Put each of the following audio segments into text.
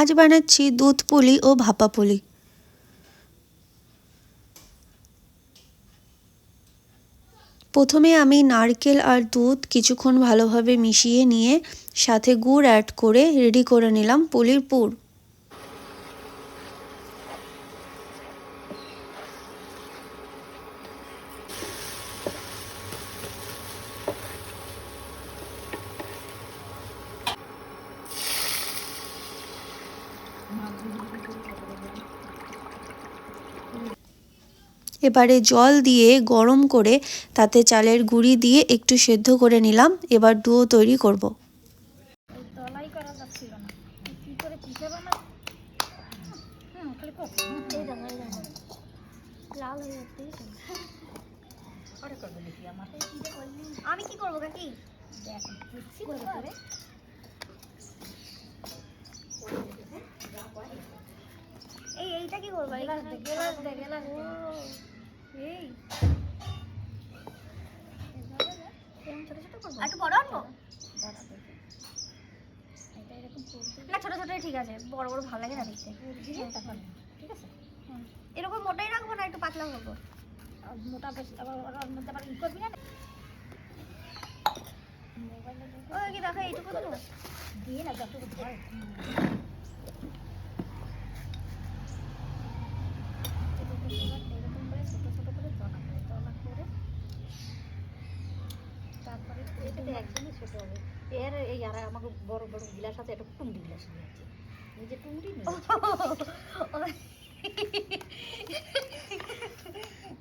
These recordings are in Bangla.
আজ বানাচ্ছি দুধ পুলি ও ভাপা পুলি। প্রথমে আমি নারকেল আর দুধ কিছুক্ষণ ভালোভাবে মিশিয়ে নিয়ে সাথে গুড় অ্যাড করে রেডি করে নিলাম পুলির পুর। এবারে জল দিয়ে গরম করে তাতে চালের গুঁড়ি দিয়ে একটু সেদ্ধ করে নিলাম। এবার ডুয়ো তৈরি করব। ওই তলাই করা যাচ্ছিল না কি করে পিঠে বানাবো হুম খালি কর এই দেখো এই দেখো লাল হয়ে যাচ্ছে পরে করব দেখি আমার আমি কি করব কাকি দেখ মিক্সি করব করে এই এইটা কি করব গেলাস দে গেলাস দে গেলাস এই এরকম ছোট ছোট করব একটু বড় আনব দাঁড়া দেখি এটা এরকম করতে না ছোট ছোটই ঠিক আছে বড় বড় ভালো লাগে না দেখতে। ঠিক আছে। এরকম মোটাই রাখব না একটু পাতলা করব মোটা বেশ আবার মধ্যে আবার ই করবি না? ওই কি দেখো এইটুকু দিয়ে না যতটুকু হয় এরকম করে ছোট ছোট করে দলা করে দলা করে তারপরে এটা তো একদমই ছোট হবে। এর এই আর আমাকে বড় বড় গিলাস আছে একটা টুংরি গিলাস নিয়ে আছে এই যে টুংরি নিয়ে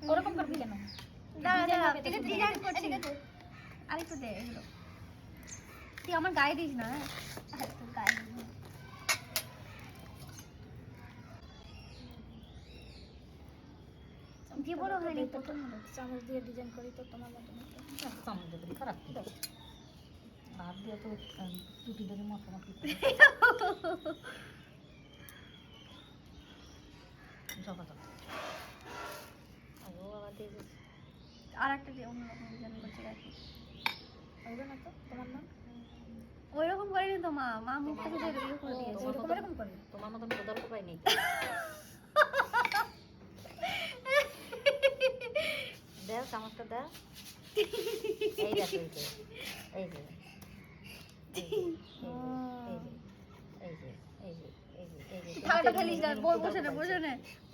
ওরকম করবি কেন? আরেকটু দে এগুলো। তুই আমার গায়ে দিস না হ্যাঁ? তোর গায়ে দিস না। বলো হয়নি প্রথম চামচ দিয়ে ডিজাইন করি তো তোমার মতো মতো। চামচ দিয়ে খারাপ কি ভাত দিয়ে তো টুটি ধরে মাখি দিয়ে আর একটা দিয়ে অন্যরকম ডিজাইন করছি রাখি না তো? তোমার নাম? ওই রকম করিনি তো মা। মা মুখটা শুধু এরকম করে দিয়েছে। তোমার ওরকম মতন- এরকম করে তোমার মতন কোদাল কোপাই নেই দেও চামচটা দাও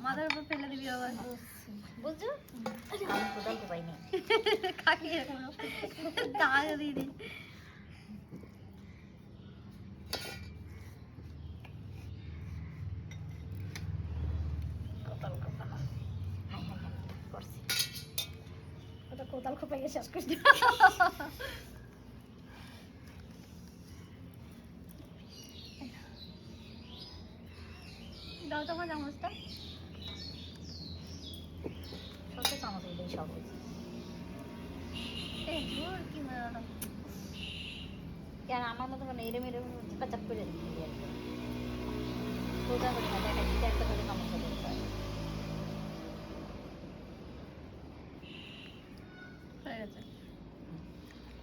মাথার উপর ফেলে দিবি আবার বুঝছ আমি কোদাল কোপাই নেই কাকি এরকম দাঁড়া দিই কোদাল কোপাই হ্যাঁ হ্যাঁ হ্যাঁ করছি কোদাল খোপাইয়ে শেষ করে দিই দাও তোমার চামচটা ছোট চামচ দিলেই সব হয়েছে এই ধুর কি মজা দাও আর আমার মতো মানে এরম এরম চাপাচাপ করে কি সোজা করে না দেখা দিতে একটা করে চামচ হয়ে যেতে হয়। হয়ে গেছে এই থাকলে আর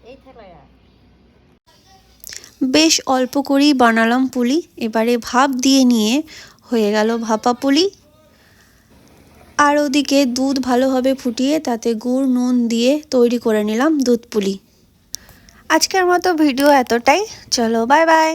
বেশ অল্প করেই বানালাম পুলি, এবারে ভাপ দিয়ে নিয়ে হয়ে গেল ভাপা পুলি। আর ওদিকে দুধ ভালোভাবে ফুটিয়ে তাতে গুড়, নুন দিয়ে তৈরি করে নিলাম দুধ পুলি। আজকের মতো ভিডিও এতটাই। চলো, বাই বাই।